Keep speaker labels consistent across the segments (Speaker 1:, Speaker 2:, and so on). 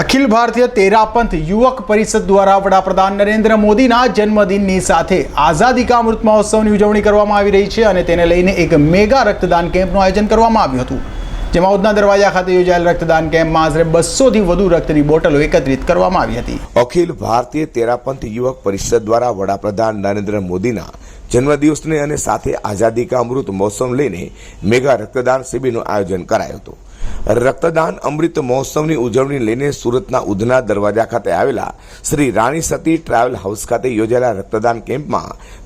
Speaker 1: અખિલ ભારતીય તેરાપંથ યુવક પરિષદ દ્વારા વડાપ્રધાન નરેન્દ્ર મોદીના જન્મદિનની સાથે આઝાદી કા અમૃત મહોત્સવની ઉજવણી કરવામાં આવી રહી છે અને તેને લઈને એક મેગા રક્તદાન કેમ્પનું આયોજન કરવામાં આવ્યું હતું. જેમાં ઉધના દરવાજા ખાતે યોજાયેલ રક્તદાન કેમ્પમાં આશરે બસોથી વધુ રક્તની બોટલો એકત્રિત કરવામાં આવી હતી.
Speaker 2: અખિલ ભારતીય તેરાપંથ યુવક પરિષદ દ્વારા વડાપ્રધાન નરેન્દ્ર મોદીના જન્મદિવસને અને સાથે આઝાદી કા અમૃત મહોત્સવ લઈને મેગા રક્તદાન શિબિરનું આયોજન કરાયું હતું. રક્તદાન અમૃત મહોત્સવની ઉજવણી લઈને સુરતના ઉધના દરવાજા ખાતે આવેલા શ્રી રાણી સતી ટ્રાવેલ હાઉસ ખાતે યોજાયેલા રક્તદાન કેમ્પમાં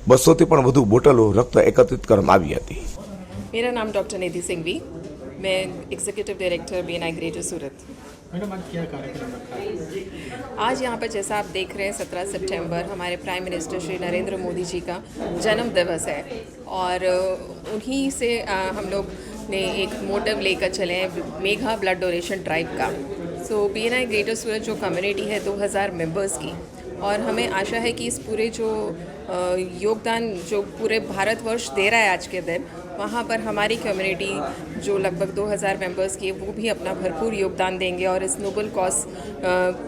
Speaker 2: બસોથી પણ વધુ બોટલો રક્ત એકત્રિત કરવામાં આવી હતી
Speaker 3: मेरा नाम डॉक्टर निधि सिंघवी मैं executive director B N I greater Surat
Speaker 1: madam आज क्या कार्यक्रम रखा है
Speaker 3: आज यहाँ पर जैसा आप देख रहे हैं सत्रह सितंबर हमारे प्राइम मिनिस्टर श्री नरेंद्र मोदी जी का जन्म दिवस है और अ, उन्हीं से अ, हम लोग ने एक मोटिव लेकर चले हैं मेघा ब्लड डोनेशन ड्राइव का so B N I greater Surat जो कम्युनिटी है 2000 मेंबर्स की। और हमें आशा है कि इस पूरे जो योगदान जो पूरे भारतवर्ष दे रहा है आज के दिन, वहाँ पर हमारी कम्युनिटी जो लगभग 2000 मेंबर्स की है, वो भी अपना भरपूर योगदान देंगे और इस नोबल कॉज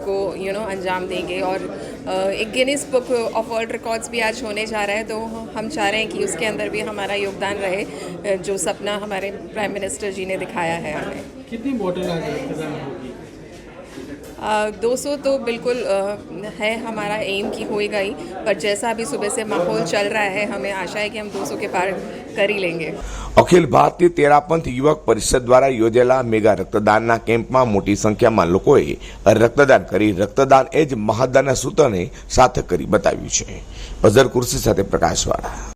Speaker 3: को यू नो अंजाम देंगे। और एक Guinness book of world records भी आज होने जा रहा है तो हम चाह रहे हैं कि उसके अंदर भी हमारा योगदान रहे जो सपना हमारे प्राइम मिनिस्टर जी ने दिखाया है हमें।
Speaker 4: कितनी
Speaker 3: दो सौ तो बिल्कुल अ, है हमारा एम की होएगा ही पर जैसा अभी सुबह से माहौल चल रहा है हमें आशा है कि हम 200 के पार कर ही लेंगे
Speaker 2: અખિલ ભારતીય તેરાપંથ યુવક પરિષદ દ્વારા યોજેલા મેગા રક્તદાનના કેમ્પમાં મોટી સંખ્યામાં લોકોએ રક્તદાન કરી રક્તદાન એ જ મહાદાનના સૂત્રને સાર્થક કરી બતાવ્યું છે અઝર કુર્સી સાથે પ્રકાશવાળા